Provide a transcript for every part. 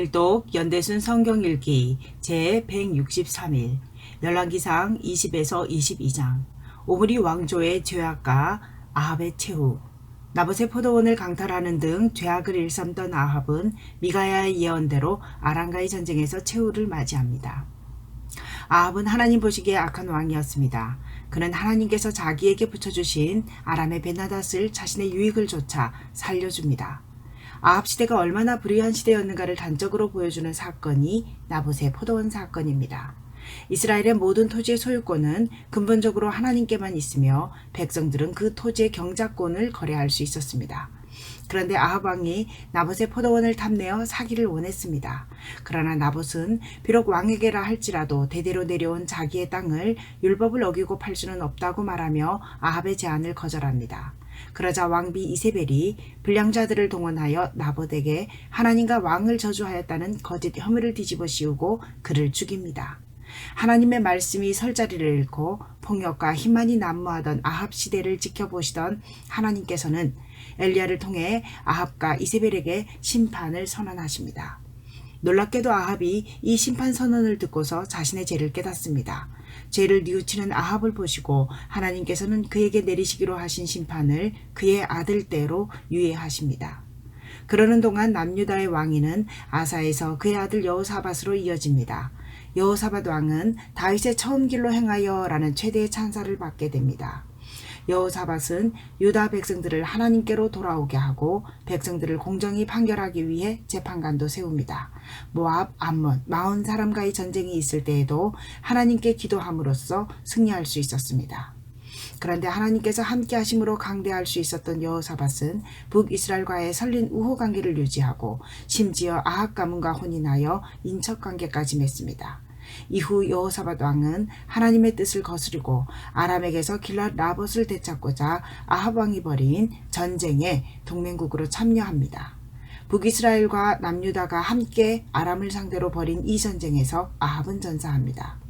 연일독 연대순 성경일기 제163일 열왕기상 20에서 22장 오므리 왕조의 죄악과 아합의 최후 나봇의 포도원을 강탈하는 등 죄악을 일삼던 아합은 미가야의 예언대로 아랑가의 전쟁에서 최후를 맞이합니다. 아합은 하나님 보시기에 악한 왕이었습니다. 그는 하나님께서 자기에게 붙여주신 아람의 베나닷을 자신의 유익을 좇아 살려줍니다. 아합 시대가 얼마나 불의한 시대였는가를 단적으로 보여주는 사건이 나봇의 포도원 사건입니다. 이스라엘의 모든 토지의 소유권은 근본적으로 하나님께만 있으며 백성들은 그 토지의 경작권을 거래할 수 있었습니다. 그런데 아합 왕이 나봇의 포도원을 탐내어 사기를 원했습니다. 그러나 나봇은 비록 왕에게라 할지라도 대대로 내려온 자기의 땅을 율법을 어기고 팔 수는 없다고 말하며 아합의 제안을 거절합니다. 그러자 왕비 이세벨이 불량자들을 동원하여 나봇에게 하나님과 왕을 저주하였다는 거짓 혐의를 뒤집어 씌우고 그를 죽입니다. 하나님의 말씀이 설 자리를 잃고 폭력과 힘만이 난무하던 아합 시대를 지켜보시던 하나님께서는 엘리야를 통해 아합과 이세벨에게 심판을 선언하십니다. 놀랍게도 아합이 이 심판 선언을 듣고서 자신의 죄를 깨닫습니다. 죄를 뉘우치는 아합을 보시고 하나님께서는 그에게 내리시기로 하신 심판을 그의 아들 때로 유예하십니다. 그러는 동안 남유다의 왕위는 아사에서 그의 아들 여호사밧으로 이어집니다. 여호사밧 왕은 다윗의 처음 길로 행하여라는 최대의 찬사를 받게 됩니다. 여호사밧은 유다 백성들을 하나님께로 돌아오게 하고 백성들을 공정히 판결하기 위해 재판관도 세웁니다. 모압, 암몬, 마온 사람과의 전쟁이 있을 때에도 하나님께 기도함으로써 승리할 수 있었습니다. 그런데 하나님께서 함께 하심으로 강대할 수 있었던 여호사밧은 북이스라엘과의 설린 우호 관계를 유지하고 심지어 아합 가문과 혼인하여 인척 관계까지 맺습니다. 이후 여호사밧 왕은 하나님의 뜻을 거스르고 아람에게서 길랏 라봇을 되찾고자 아합 왕이 벌인 전쟁에 동맹국으로 참여합니다. 북이스라엘과 남유다가 함께 아람을 상대로 벌인 이 전쟁에서 아합은 전사합니다.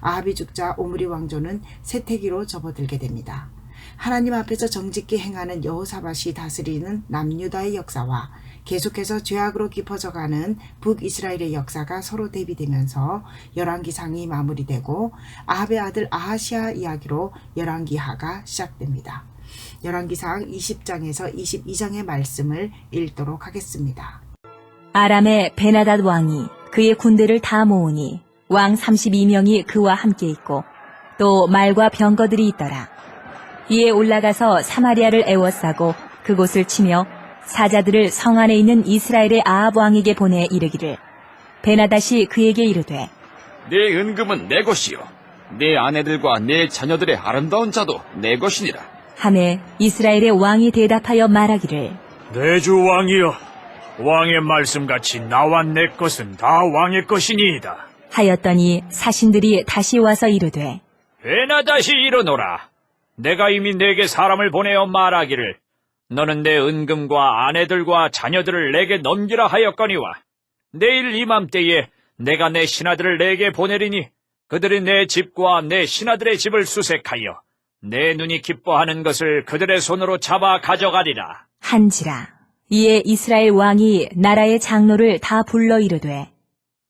아합이 죽자 오므리 왕조는 세태기로 접어들게 됩니다. 하나님 앞에서 정직히 행하는 여호사밧이 다스리는 남유다의 역사와 계속해서 죄악으로 깊어져가는 북이스라엘의 역사가 서로 대비되면서 열왕기상이 마무리되고 아합의 아들 아하시아 이야기로 열왕기하가 시작됩니다. 열왕기상 20장에서 22장의 말씀을 읽도록 하겠습니다. 아람의 베나닷 왕이 그의 군대를 다 모으니 왕 32명이 그와 함께 있고 또 말과 병거들이 있더라. 이에 올라가서 사마리아를 애워싸고 그곳을 치며 사자들을 성 안에 있는 이스라엘의 아합 왕에게 보내 이르기를 베나닷이 그에게 이르되 내 은금은 내 것이요. 내 아내들과 내 자녀들의 아름다운 자도 내 것이니라. 함에 이스라엘의 왕이 대답하여 말하기를 내 주 왕이여, 왕의 말씀같이 나와 내 것은 다 왕의 것이니이다. 하였더니 사신들이 다시 와서 이르되 베나다시 일어노라. 내가 이미 내게 사람을 보내어 말하기를 너는 내 은금과 아내들과 자녀들을 내게 넘기라 하였거니와 내일 이맘때에 내가 내 신하들을 내게 보내리니 그들이 내 집과 내 신하들의 집을 수색하여 내 눈이 기뻐하는 것을 그들의 손으로 잡아 가져가리라. 한지라 이에 이스라엘 왕이 나라의 장로를 다 불러 이르되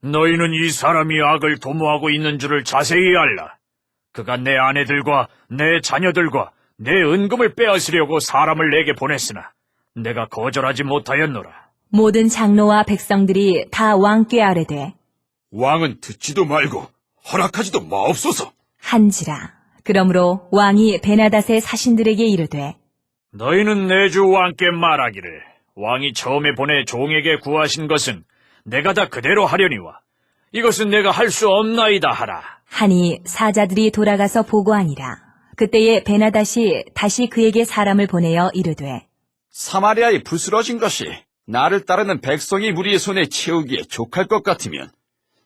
너희는 이 사람이 악을 도모하고 있는 줄을 자세히 알라. 그가 내 아내들과 내 자녀들과 내 은금을 빼앗으려고 사람을 내게 보냈으나 내가 거절하지 못하였노라. 모든 장로와 백성들이 다 왕께 아뢰되 왕은 듣지도 말고 허락하지도 마옵소서. 한지라 그러므로 왕이 베나닷의 사신들에게 이르되 너희는 내 주 왕께 말하기를 왕이 처음에 보내 종에게 구하신 것은 내가 다 그대로 하려니와 이것은 내가 할 수 없나이다 하라. 하니 사자들이 돌아가서 보고하니라 그때에 베나닷이 다시 그에게 사람을 보내어 이르되 사마리아에 부스러진 것이 나를 따르는 백성이 무리의 손에 채우기에 족할 것 같으면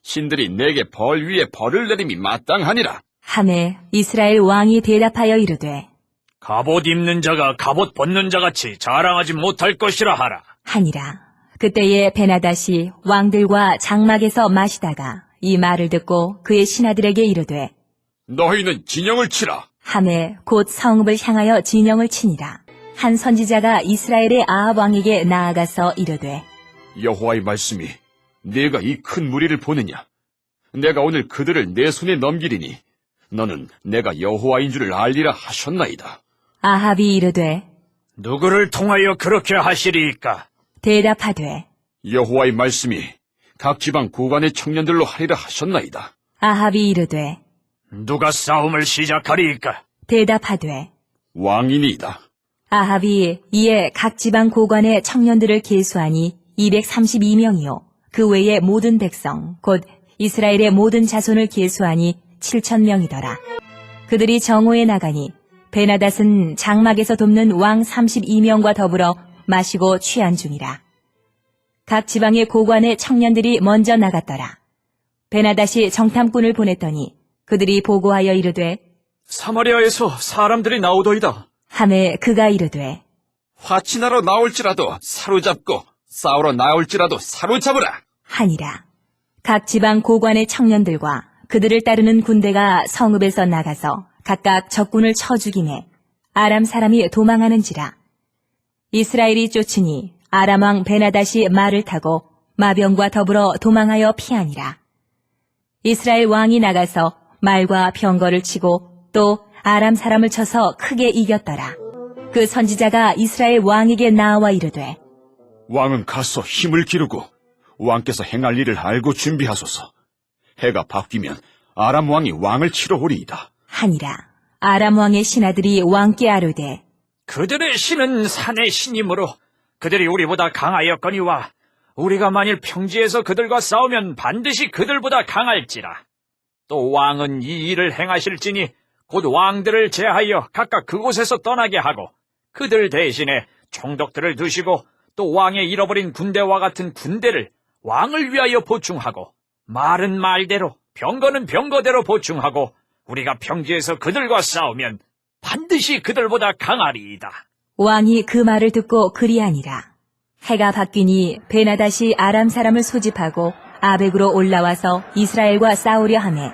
신들이 내게 벌 위에 벌을 내림이 마땅하니라. 함에 이스라엘 왕이 대답하여 이르되 갑옷 입는 자가 갑옷 벗는 자같이 자랑하지 못할 것이라 하라. 하니라 그때에 베나닷이 왕들과 장막에서 마시다가 이 말을 듣고 그의 신하들에게 이르되 너희는 진영을 치라. 함에 곧 성읍을 향하여 진영을 치니라. 한 선지자가 이스라엘의 아합 왕에게 나아가서 이르되 여호와의 말씀이 내가 이 큰 무리를 보느냐? 내가 오늘 그들을 내 손에 넘기리니 너는 내가 여호와인 줄을 알리라 하셨나이다. 아합이 이르되 누구를 통하여 그렇게 하시리이까? 대답하되 여호와의 말씀이 각 지방 구간의 청년들로 하리라 하셨나이다. 아합이 이르되 누가 싸움을 시작하리이까? 대답하되 왕이니이다. 아합이 이에 각 지방 고관의 청년들을 계수하니 232명이요 그 외의 모든 백성 곧 이스라엘의 모든 자손을 계수하니 7천명이더라. 그들이 정오에 나가니 베나닷은 장막에서 돕는 왕 32명과 더불어 마시고 취한 중이라. 각 지방의 고관의 청년들이 먼저 나갔더라. 베나닷이 정탐꾼을 보냈더니 그들이 보고하여 이르되 사마리아에서 사람들이 나오더이다. 함에 그가 이르되 화친하러 나올지라도 사로잡고 싸우러 나올지라도 사로잡으라. 하니라. 각 지방 고관의 청년들과 그들을 따르는 군대가 성읍에서 나가서 각각 적군을 쳐 죽이매 아람 사람이 도망하는지라. 이스라엘이 쫓으니 아람 왕 베나닷이 말을 타고 마병과 더불어 도망하여 피하니라. 이스라엘 왕이 나가서 말과 병거를 치고 또 아람 사람을 쳐서 크게 이겼더라. 그 선지자가 이스라엘 왕에게 나와 이르되 왕은 가서 힘을 기르고 왕께서 행할 일을 알고 준비하소서. 해가 바뀌면 아람 왕이 왕을 치러 오리이다. 하니라. 아람 왕의 신하들이 왕께 아뢰되 그들의 신은 산의 신이므로 그들이 우리보다 강하였거니와 우리가 만일 평지에서 그들과 싸우면 반드시 그들보다 강할지라. 또 왕은 이 일을 행하실지니 곧 왕들을 제하여 각각 그곳에서 떠나게 하고 그들 대신에 총독들을 두시고 또 왕의 잃어버린 군대와 같은 군대를 왕을 위하여 보충하고 말은 말대로 병거는 병거대로 보충하고 우리가 평지에서 그들과 싸우면 반드시 그들보다 강하리이다. 왕이 그 말을 듣고 그리하니라. 해가 바뀌니 베나닷이 아람 사람을 소집하고 아벡으로 올라와서 이스라엘과 싸우려 하매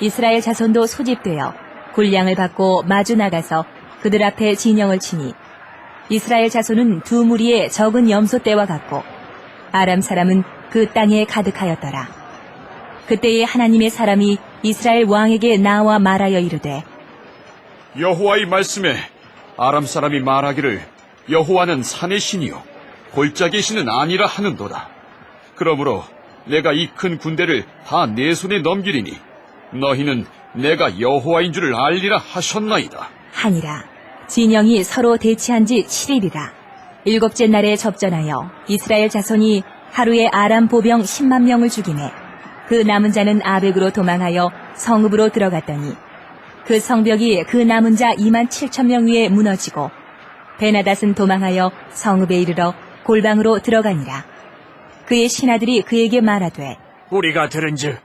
이스라엘 자손도 소집되어 군량을 받고 마주 나가서 그들 앞에 진영을 치니 이스라엘 자손은 두 무리의 적은 염소 떼와 같고 아람 사람은 그 땅에 가득하였더라. 그때에 하나님의 사람이 이스라엘 왕에게 나와 말하여 이르되 여호와의 말씀에 아람 사람이 말하기를 여호와는 산의 신이요 골짜기의 신은 아니라 하는도다. 그러므로 내가 이 큰 군대를 다 내 손에 넘기리니 너희는 내가 여호와인 줄을 알리라 하셨나이다. 하니라. 진영이 서로 대치한 지 7일이라. 일곱째 날에 접전하여 이스라엘 자손이 하루에 아람 보병 10만 명을 죽이매 그 남은 자는 아벡으로 도망하여 성읍으로 들어갔더니 그 성벽이 그 남은 자 2만 7천 명 위에 무너지고 베나닷은 도망하여 성읍에 이르러 골방으로 들어가니라. 그의 신하들이 그에게 말하되 우리가 들은즉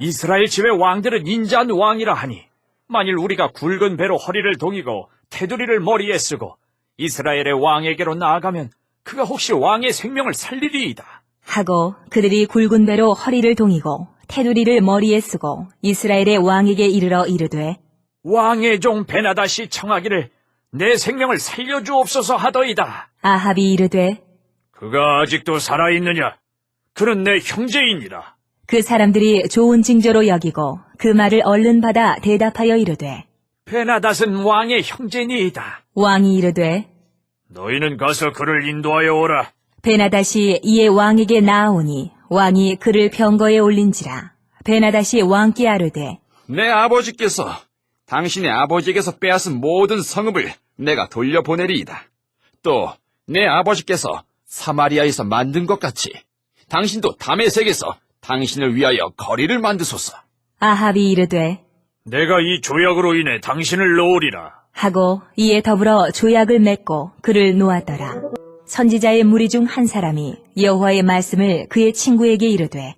이스라엘 집의 왕들은 인자한 왕이라 하니 만일 우리가 굵은 배로 허리를 동이고 테두리를 머리에 쓰고 이스라엘의 왕에게로 나아가면 그가 혹시 왕의 생명을 살리리이다. 하고 그들이 굵은 배로 허리를 동이고 테두리를 머리에 쓰고 이스라엘의 왕에게 이르러 이르되 왕의 종 베나다시 청하기를 내 생명을 살려주옵소서 하더이다. 아합이 이르되 그가 아직도 살아있느냐? 그는 내 형제이니라. 그 사람들이 좋은 징조로 여기고 그 말을 얼른 받아 대답하여 이르되 베나닷은 왕의 형제니이다. 왕이 이르되 너희는 가서 그를 인도하여 오라. 베나닷이 이에 왕에게 나아오니 왕이 그를 병거에 올린지라 베나닷이 왕께 아르되 내 아버지께서 당신의 아버지에게서 빼앗은 모든 성읍을 내가 돌려보내리이다. 또 내 아버지께서 사마리아에서 만든 것 같이 당신도 담에색에서 당신을 위하여 거리를 만드소서. 아합이 이르되 내가 이 조약으로 인해 당신을 놓으리라. 하고 이에 더불어 조약을 맺고 그를 놓았더라. 선지자의 무리 중 한 사람이 여호와의 말씀을 그의 친구에게 이르되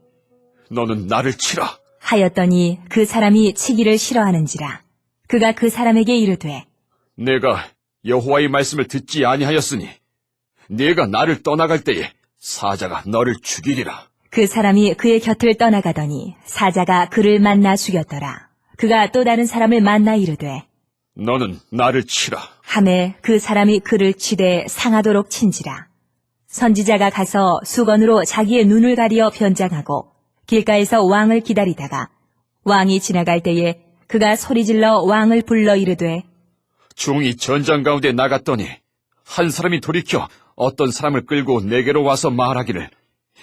너는 나를 치라. 하였더니 그 사람이 치기를 싫어하는지라 그가 그 사람에게 이르되 내가 여호와의 말씀을 듣지 아니하였으니 네가 나를 떠나갈 때에 사자가 너를 죽이리라. 그 사람이 그의 곁을 떠나가더니 사자가 그를 만나 죽였더라. 그가 또 다른 사람을 만나 이르되 너는 나를 치라. 함에 그 사람이 그를 치되 상하도록 친지라. 선지자가 가서 수건으로 자기의 눈을 가리어 변장하고 길가에서 왕을 기다리다가 왕이 지나갈 때에 그가 소리질러 왕을 불러 이르되 종이 전장 가운데 나갔더니 한 사람이 돌이켜 어떤 사람을 끌고 내게로 와서 말하기를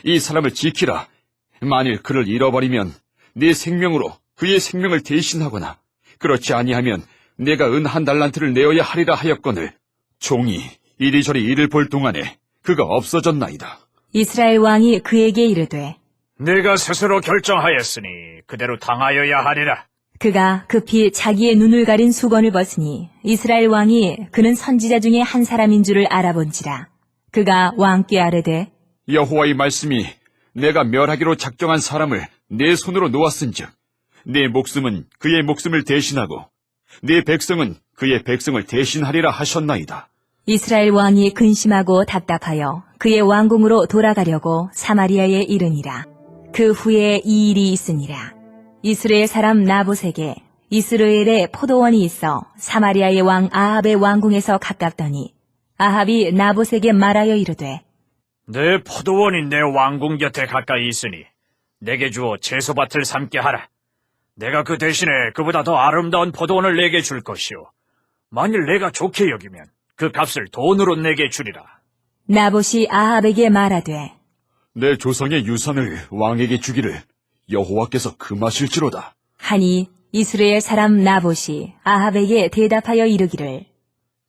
이 사람을 지키라. 만일 그를 잃어버리면 네 생명으로 그의 생명을 대신하거나 그렇지 아니하면 내가 은 한 달란트를 내어야 하리라 하였거늘 종이 이리저리 이를 볼 동안에 그가 없어졌나이다. 이스라엘 왕이 그에게 이르되 내가 스스로 결정하였으니 그대로 당하여야 하리라. 그가 급히 자기의 눈을 가린 수건을 벗으니 이스라엘 왕이 그는 선지자 중에 한 사람인 줄을 알아본지라 그가 왕께 아뢰되 여호와의 말씀이 내가 멸하기로 작정한 사람을 내 손으로 놓았은즉 내 목숨은 그의 목숨을 대신하고 내 백성은 그의 백성을 대신하리라 하셨나이다. 이스라엘 왕이 근심하고 답답하여 그의 왕궁으로 돌아가려고 사마리아에 이르니라. 그 후에 이 일이 있으니라. 이스라엘 사람 나봇에게 이스라엘에 포도원이 있어 사마리아의 왕 아합의 왕궁에서 가깝더니 아합이 나봇에게 말하여 이르되 내 포도원이 내 왕궁 곁에 가까이 있으니 내게 주어 채소밭을 삼게 하라. 내가 그 대신에 그보다 더 아름다운 포도원을 내게 줄 것이오. 만일 내가 좋게 여기면 그 값을 돈으로 내게 주리라. 나봇이 아합에게 말하되 내 조상의 유산을 왕에게 주기를 여호와께서 금하실지로다. 하니 이스라엘 사람 나봇이 아합에게 대답하여 이르기를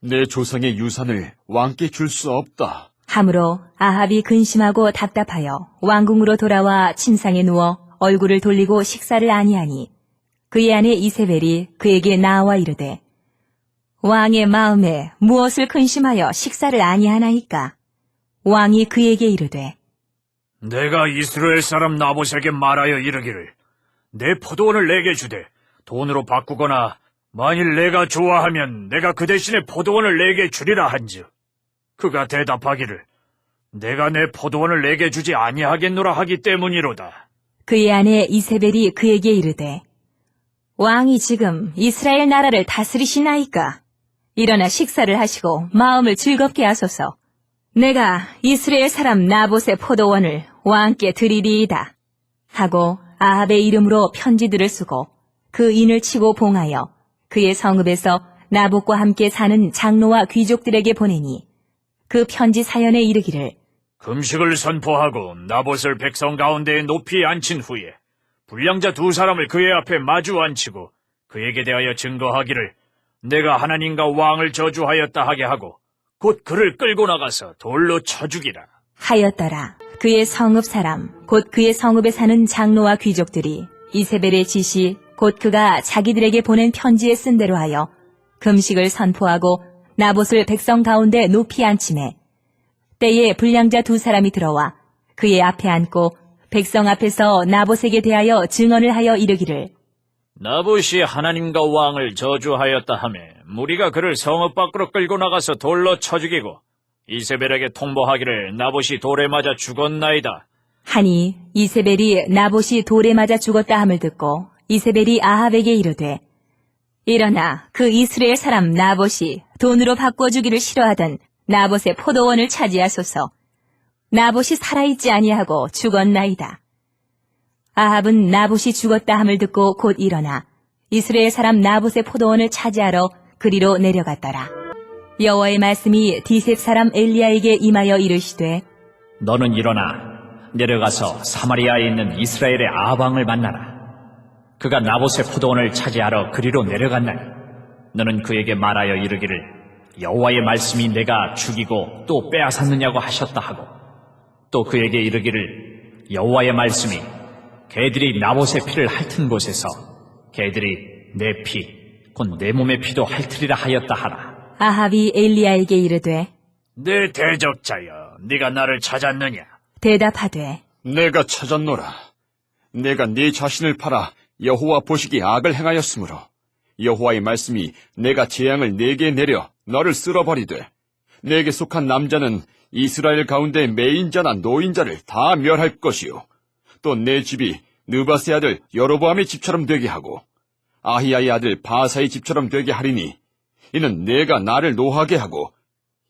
내 조상의 유산을 왕께 줄 수 없다. 함으로 아합이 근심하고 답답하여 왕궁으로 돌아와 침상에 누워 얼굴을 돌리고 식사를 아니하니 그의 아내 이세벨이 그에게 나와 이르되 왕의 마음에 무엇을 근심하여 식사를 아니하나이까 왕이 그에게 이르되 내가 이스라엘 사람 나봇에게 말하여 이르기를 내 포도원을 내게 주되 돈으로 바꾸거나 만일 내가 좋아하면 내가 그 대신에 포도원을 내게 주리라 한즉 그가 대답하기를 내가 내 포도원을 내게 주지 아니하겠노라 하기 때문이로다. 그의 아내 이세벨이 그에게 이르되 왕이 지금 이스라엘 나라를 다스리시나이까 일어나 식사를 하시고 마음을 즐겁게 하소서 내가 이스라엘 사람 나봇의 포도원을 왕께 드리리이다. 하고 아합의 이름으로 편지들을 쓰고 그 인을 치고 봉하여 그의 성읍에서 나봇과 함께 사는 장로와 귀족들에게 보내니 그 편지 사연에 이르기를 금식을 선포하고 나봇을 백성 가운데에 높이 앉힌 후에 불량자 두 사람을 그의 앞에 마주 앉히고 그에게 대하여 증거하기를 내가 하나님과 왕을 저주하였다 하게 하고 곧 그를 끌고 나가서 돌로 쳐 죽이라. 하였더라. 그의 성읍 사람, 곧 그의 성읍에 사는 장로와 귀족들이 이세벨의 지시, 곧 그가 자기들에게 보낸 편지에 쓴 대로 하여 금식을 선포하고 나봇을 백성 가운데 높이 앉힘에 때에 불량자 두 사람이 들어와 그의 앞에 앉고 백성 앞에서 나봇에게 대하여 증언을 하여 이르기를 나봇이 하나님과 왕을 저주하였다 하매 무리가 그를 성읍 밖으로 끌고 나가서 돌로 쳐 죽이고 이세벨에게 통보하기를 나봇이 돌에 맞아 죽었나이다. 하니 이세벨이 나봇이 돌에 맞아 죽었다 함을 듣고 이세벨이 아합에게 이르되 일어나 그 이스라엘 사람 나봇이 돈으로 바꿔주기를 싫어하던 나봇의 포도원을 차지하소서 나봇이 살아있지 아니하고 죽었나이다. 아합은 나봇이 죽었다 함을 듣고 곧 일어나 이스라엘 사람 나봇의 포도원을 차지하러 그리로 내려갔더라. 여호와의 말씀이 디셉 사람 엘리야에게 임하여 이르시되 너는 일어나 내려가서 사마리아에 있는 이스라엘의 아방을 만나라. 그가 나봇의 포도원을 차지하러 그리로 내려갔나니 너는 그에게 말하여 이르기를 여호와의 말씀이 내가 죽이고 또 빼앗았느냐고 하셨다 하고 또 그에게 이르기를 여호와의 말씀이 개들이 나봇의 피를 핥은 곳에서 개들이 내 피, 곧 내 몸의 피도 핥으리라 하였다 하라. 아합이 엘리야에게 이르되 내 대적자여, 네가 나를 찾았느냐? 대답하되 내가 찾았노라. 내가 네 자신을 팔아 여호와 보시기 악을 행하였으므로 여호와의 말씀이 내가 재앙을 내게 내려 너를 쓸어버리되 내게 속한 남자는 이스라엘 가운데 매인자나 노인자를 다 멸할 것이요 또 내 집이 느바세 아들 여로보암의 집처럼 되게 하고 아히야의 아들 바사의 집처럼 되게 하리니 이는 내가 나를 노하게 하고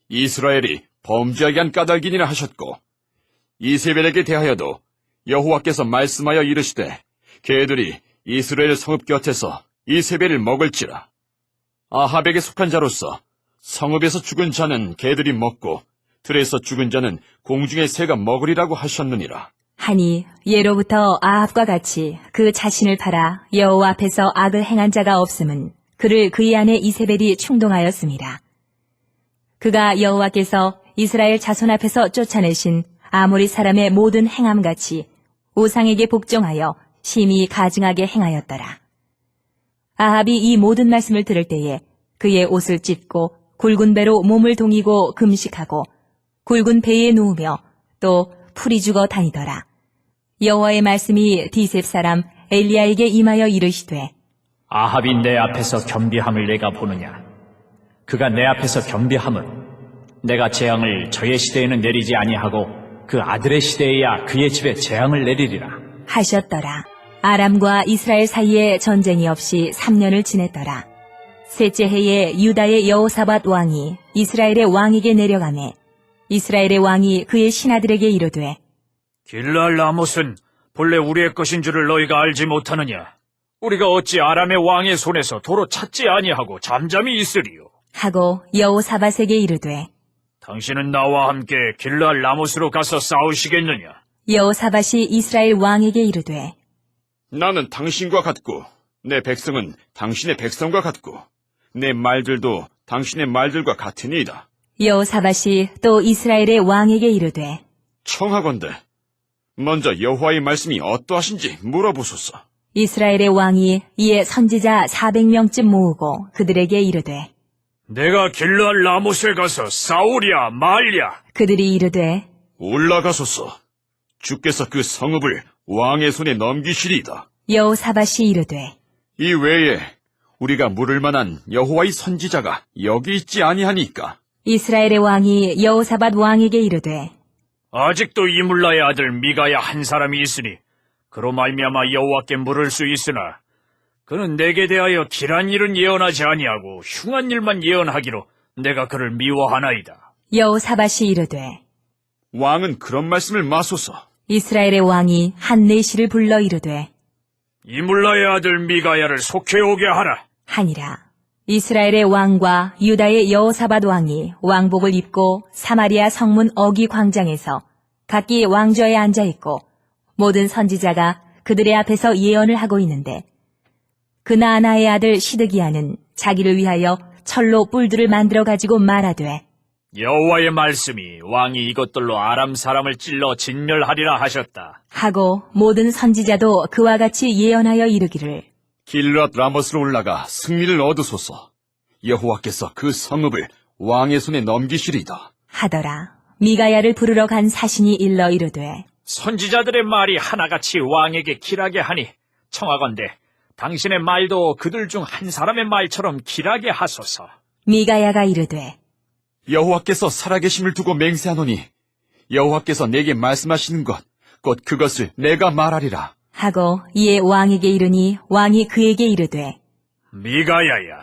이스라엘이 범죄하게 한 까닭이니라 하셨고 이세벨에게 대하여도 여호와께서 말씀하여 이르시되 개들이 이스라엘 성읍 곁에서 이세벨을 먹을지라. 아합에게 속한 자로서 성읍에서 죽은 자는 개들이 먹고 들에서 죽은 자는 공중의 새가 먹으리라고 하셨느니라 하니 예로부터 아합과 같이 그 자신을 팔아 여호와 앞에서 악을 행한 자가 없음은 그를 그의 아내 이세벨이 충동하였습니다. 그가 여호와께서 이스라엘 자손 앞에서 쫓아내신 아모리 사람의 모든 행함같이 우상에게 복종하여 심히 가증하게 행하였더라. 아합이 이 모든 말씀을 들을 때에 그의 옷을 찢고 굵은 배로 몸을 동이고 금식하고 굵은 배에 누우며 또 풀이 죽어 다니더라. 여호와의 말씀이 디셉 사람 엘리야에게 임하여 이르시되 아합이 내 앞에서 겸비함을 내가 보느냐? 그가 내 앞에서 겸비함은 내가 재앙을 저의 시대에는 내리지 아니하고 그 아들의 시대에야 그의 집에 재앙을 내리리라. 하셨더라. 아람과 이스라엘 사이에 전쟁이 없이 3년을 지냈더라. 셋째 해에 유다의 여호사밧 왕이 이스라엘의 왕에게 내려가매 이스라엘의 왕이 그의 신하들에게 이르되 길랄 라못은 본래 우리의 것인 줄을 너희가 알지 못하느냐? 우리가 어찌 아람의 왕의 손에서 도로 찾지 아니하고 잠잠히 있으리요? 하고 여호사밧에게 이르되 당신은 나와 함께 길랄 라못으로 가서 싸우시겠느냐? 여호사밧이 이스라엘 왕에게 이르되 나는 당신과 같고 내 백성은 당신의 백성과 같고 내 말들도 당신의 말들과 같으니이다. 여호사밧이 또 이스라엘의 왕에게 이르되 청하건대 먼저 여호와의 말씀이 어떠하신지 물어보소서. 이스라엘의 왕이 이에 선지자 400명쯤 모으고 그들에게 이르되 내가 길랄 라못에 가서 싸우랴 말랴? 그들이 이르되 올라가소서. 주께서 그 성읍을 왕의 손에 넘기시리이다. 여호사밧이 이르되 이 외에 우리가 물을 만한 여호와의 선지자가 여기 있지 아니하니까. 이스라엘의 왕이 여호사밧 왕에게 이르되 아직도 이물라의 아들 미가야 한 사람이 있으니 그로 말미암아 여호와께 물을 수 있으나 그는 내게 대하여 길한 일은 예언하지 아니하고 흉한 일만 예언하기로 내가 그를 미워하나이다. 여호사밧이 이르되 왕은 그런 말씀을 마소서. 이스라엘의 왕이 한 내시를 불러 이르되 이물라의 아들 미가야를 속해 오게 하라. 하니라 이스라엘의 왕과 유다의 여호사밧 왕이 왕복을 입고 사마리아 성문 어기 광장에서 각기 왕좌에 앉아 있고 모든 선지자가 그들의 앞에서 예언을 하고 있는데 그나아나의 아들 시드기야는 자기를 위하여 철로 뿔들을 만들어 가지고 말하되 여호와의 말씀이 왕이 이것들로 아람 사람을 찔러 진멸하리라 하셨다. 하고 모든 선지자도 그와 같이 예언하여 이르기를 길랏 라모스로 올라가 승리를 얻으소서. 여호와께서 그 성읍을 왕의 손에 넘기시리이다. 하더라 미가야를 부르러 간 사신이 일러 이르되 선지자들의 말이 하나같이 왕에게 길하게 하니 청하건대 당신의 말도 그들 중 한 사람의 말처럼 길하게 하소서. 미가야가 이르되 여호와께서 살아계심을 두고 맹세하노니 여호와께서 내게 말씀하시는 것, 곧 그것을 내가 말하리라. 하고 이에 왕에게 이르니 왕이 그에게 이르되 미가야야,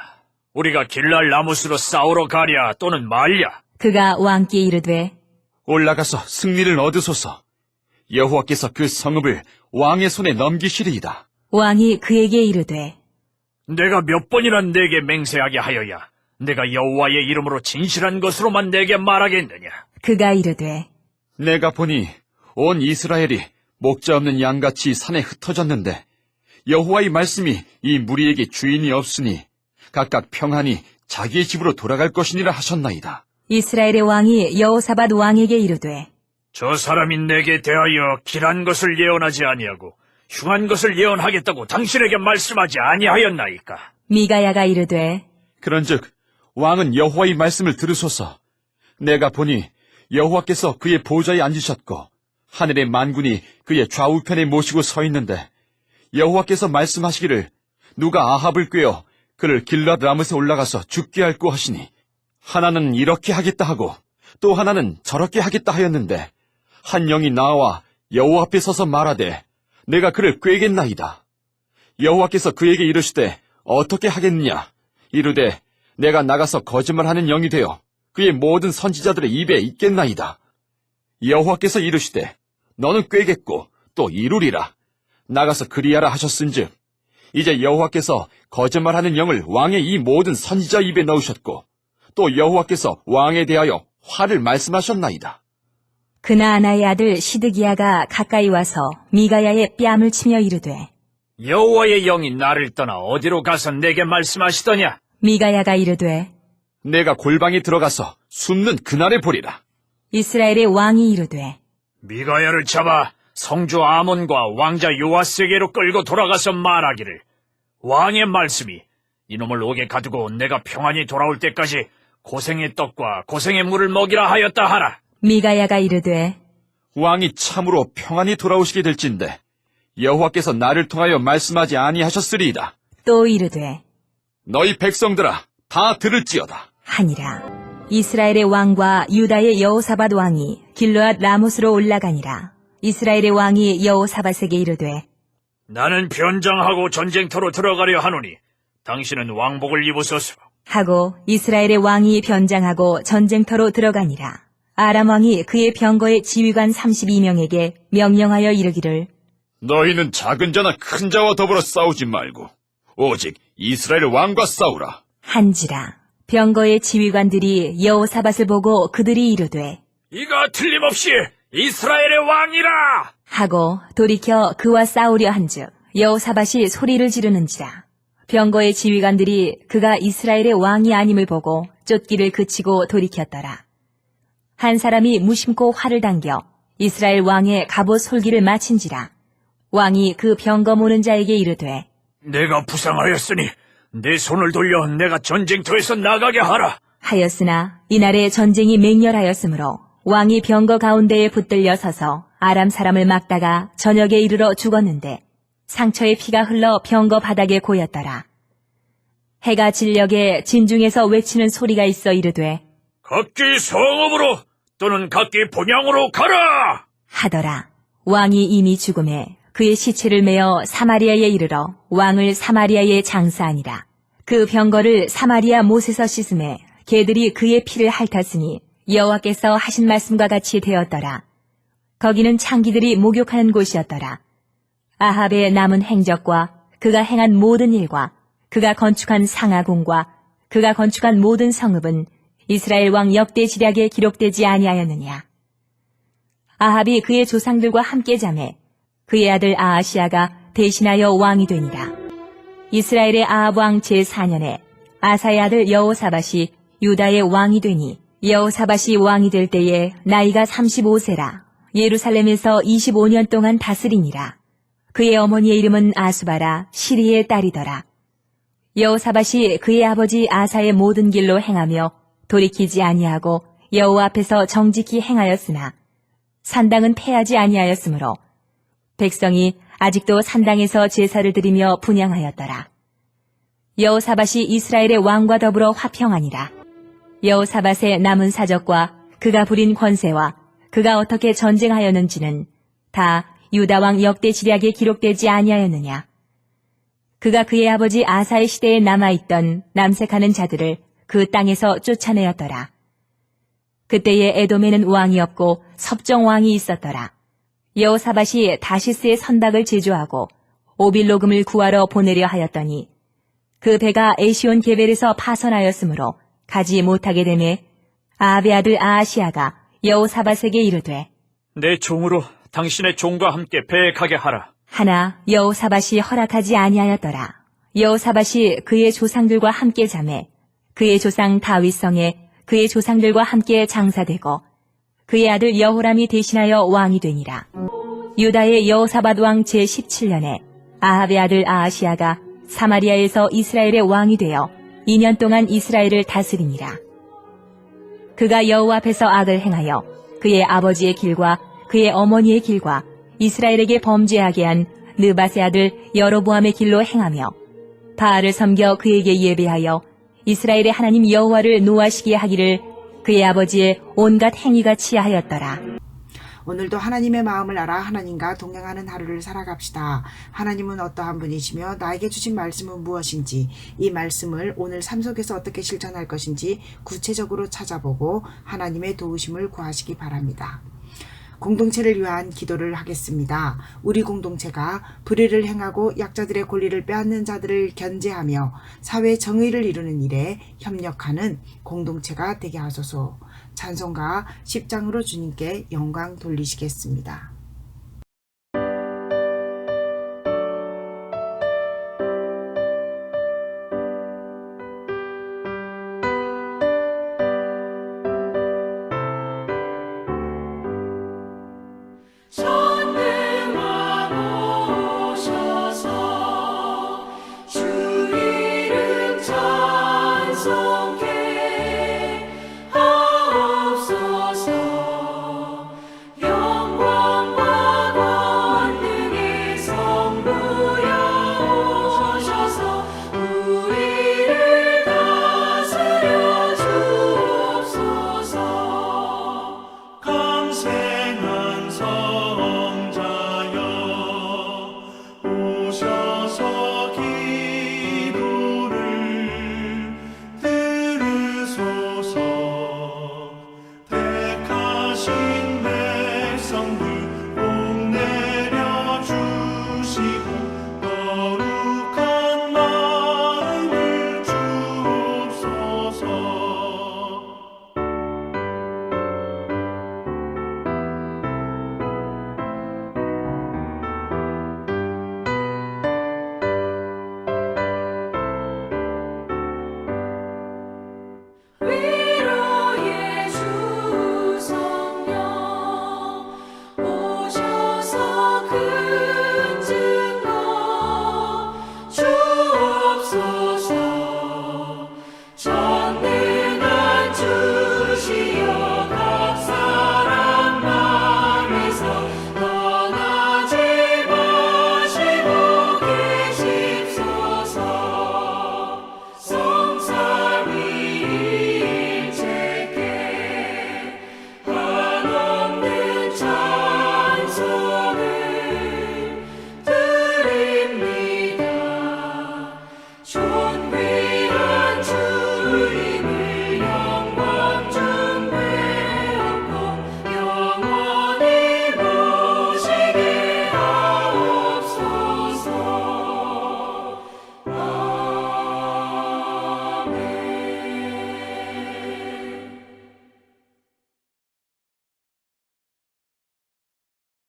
우리가 길랄 나무스로 싸우러 가랴 또는 말랴. 그가 왕께 이르되 올라가서 승리를 얻으소서. 여호와께서 그 성읍을 왕의 손에 넘기시리이다. 왕이 그에게 이르되 내가 몇 번이나 내게 맹세하게 하여야 내가 여호와의 이름으로 진실한 것으로만 내게 말하겠느냐. 그가 이르되 내가 보니 온 이스라엘이 목자 없는 양같이 산에 흩어졌는데 여호와의 말씀이 이 무리에게 주인이 없으니 각각 평안히 자기의 집으로 돌아갈 것이니라 하셨나이다. 이스라엘의 왕이 여호사밧 왕에게 이르되 저 사람이 내게 대하여 길한 것을 예언하지 아니하고 흉한 것을 예언하겠다고 당신에게 말씀하지 아니하였나이까. 미가야가 이르되 그런즉 왕은 여호와의 말씀을 들으소서. 내가 보니 여호와께서 그의 보좌에 앉으셨고 하늘의 만군이 그의 좌우편에 모시고 서 있는데 여호와께서 말씀하시기를 누가 아합을 꾀어 그를 길랏 라못에 올라가서 죽게 할고 하시니 하나는 이렇게 하겠다 하고 또 하나는 저렇게 하겠다 하였는데 한 영이 나와 여호와 앞에 서서 말하되 내가 그를 꾀겠나이다. 여호와께서 그에게 이르시되 어떻게 하겠느냐 이르되 내가 나가서 거짓말하는 영이 되어 그의 모든 선지자들의 입에 있겠나이다. 여호와께서 이르시되 너는 꾀겠고 또 이루리라. 나가서 그리하라 하셨은즉 이제 여호와께서 거짓말하는 영을 왕의 이 모든 선지자 입에 넣으셨고 또 여호와께서 왕에 대하여 화를 말씀하셨나이다. 그나아나의 아들 시드기야가 가까이 와서 미가야의 뺨을 치며 이르되 여호와의 영이 나를 떠나 어디로 가서 내게 말씀하시더냐? 미가야가 이르되 내가 골방에 들어가서 숨는 그날에 보리라. 이스라엘의 왕이 이르되 미가야를 잡아 성주 아몬과 왕자 요아스에게로 끌고 돌아가서 말하기를 왕의 말씀이 이놈을 옥에 가두고 내가 평안히 돌아올 때까지 고생의 떡과 고생의 물을 먹이라 하였다 하라. 미가야가 이르되 왕이 참으로 평안히 돌아오시게 될진데 여호와께서 나를 통하여 말씀하지 아니하셨으리이다. 또 이르되 너희 백성들아 다 들을지어다. 하니라 이스라엘의 왕과 유다의 여호사밧 왕이 길르앗 라못으로 올라가니라 이스라엘의 왕이 여호사밧에게 이르되 나는 변장하고 전쟁터로 들어가려 하노니 당신은 왕복을 입으소서. 하고 이스라엘의 왕이 변장하고 전쟁터로 들어가니라 아람 왕이 그의 병거의 지휘관 32명에게 명령하여 이르기를 너희는 작은 자나 큰 자와 더불어 싸우지 말고 오직 이스라엘 왕과 싸우라. 한지라 병거의 지휘관들이 여호사밧을 보고 그들이 이르되 이가 틀림없이 이스라엘의 왕이라! 하고 돌이켜 그와 싸우려 한즉 여호사밧이 소리를 지르는지라. 병거의 지휘관들이 그가 이스라엘의 왕이 아님을 보고 쫓기를 그치고 돌이켰더라. 한 사람이 무심코 활을 당겨 이스라엘 왕의 갑옷 솔기를 마친지라. 왕이 그 병거 모는 자에게 이르되 내가 부상하였으니 내 손을 돌려 내가 전쟁터에서 나가게 하라. 하였으나 이날에 전쟁이 맹렬하였으므로 왕이 병거 가운데에 붙들려 서서 아람 사람을 막다가 저녁에 이르러 죽었는데 상처의 피가 흘러 병거 바닥에 고였더라. 해가 진녘에 진중에서 외치는 소리가 있어 이르되 각기 성읍으로 또는 각기 본향으로 가라! 하더라. 왕이 이미 죽음에 그의 시체를 메어 사마리아에 이르러 왕을 사마리아에 장사하니라. 그 병거를 사마리아 못에서 씻음에 개들이 그의 피를 핥았으니 여호와께서 하신 말씀과 같이 되었더라. 거기는 창기들이 목욕하는 곳이었더라. 아합의 남은 행적과 그가 행한 모든 일과 그가 건축한 상하궁과 그가 건축한 모든 성읍은 이스라엘 왕 역대 지략에 기록되지 아니하였느냐. 아합이 그의 조상들과 함께 잠해 그의 아들 아하시아가 대신하여 왕이 되니라. 이스라엘의 아합 왕 제4년에 아사의 아들 여호사밧이 유다의 왕이 되니 여호사밧이 왕이 될 때에 나이가 35세라 예루살렘에서 25년 동안 다스리니라. 그의 어머니의 이름은 아수바라 시리의 딸이더라. 여호사밧이 그의 아버지 아사의 모든 길로 행하며 돌이키지 아니하고 여호와 앞에서 정직히 행하였으나 산당은 패하지 아니하였으므로 백성이 아직도 산당에서 제사를 드리며 분양하였더라. 여호사밧이 이스라엘의 왕과 더불어 화평하니라. 여호사밧의 남은 사적과 그가 부린 권세와 그가 어떻게 전쟁하였는지는 다 유다 왕 역대 지략에 기록되지 아니하였느냐. 그가 그의 아버지 아사의 시대에 남아있던 남색하는 자들을 그 땅에서 쫓아내었더라. 그때에 에돔에는 왕이 없고 섭정 왕이 있었더라. 여호사밧이 다시스의 선박을 제조하고 오빌로금을 구하러 보내려 하였더니 그 배가 에시온 게벨에서 파선하였으므로 가지 못하게 되매 아베 아들 아하시아가 여호사밧에게 이르되 내 종으로 당신의 종과 함께 배에 가게 하라. 하나 여호사밧이 허락하지 아니하였더라. 여호사밧이 그의 조상들과 함께 잠해 그의 조상 다윗성에 그의 조상들과 함께 장사되고 그의 아들 여호람이 대신하여 왕이 되니라. 유다의 여호사밧 왕 제17년에 아합의 아들 아하시아가 사마리아에서 이스라엘의 왕이 되어 2년 동안 이스라엘을 다스리니라. 그가 여호와 앞에서 악을 행하여 그의 아버지의 길과 그의 어머니의 길과 이스라엘에게 범죄하게 한 느바세 아들 여로보암의 길로 행하며 바알을 섬겨 그에게 예배하여 이스라엘의 하나님 여호와를 노하시게 하기를 그의 아버지의 온갖 행위가 치하였더라. 오늘도 하나님의 마음을 알아 하나님과 동행하는 하루를 살아갑시다. 하나님은 어떠한 분이시며 나에게 주신 말씀은 무엇인지 이 말씀을 오늘 삶 속에서 어떻게 실천할 것인지 구체적으로 찾아보고 하나님의 도우심을 구하시기 바랍니다. 공동체를 위한 기도를 하겠습니다. 우리 공동체가 불의를 행하고 약자들의 권리를 빼앗는 자들을 견제하며 사회 정의를 이루는 일에 협력하는 공동체가 되게 하소서. 찬송가 10장으로 주님께 영광 돌리시겠습니다.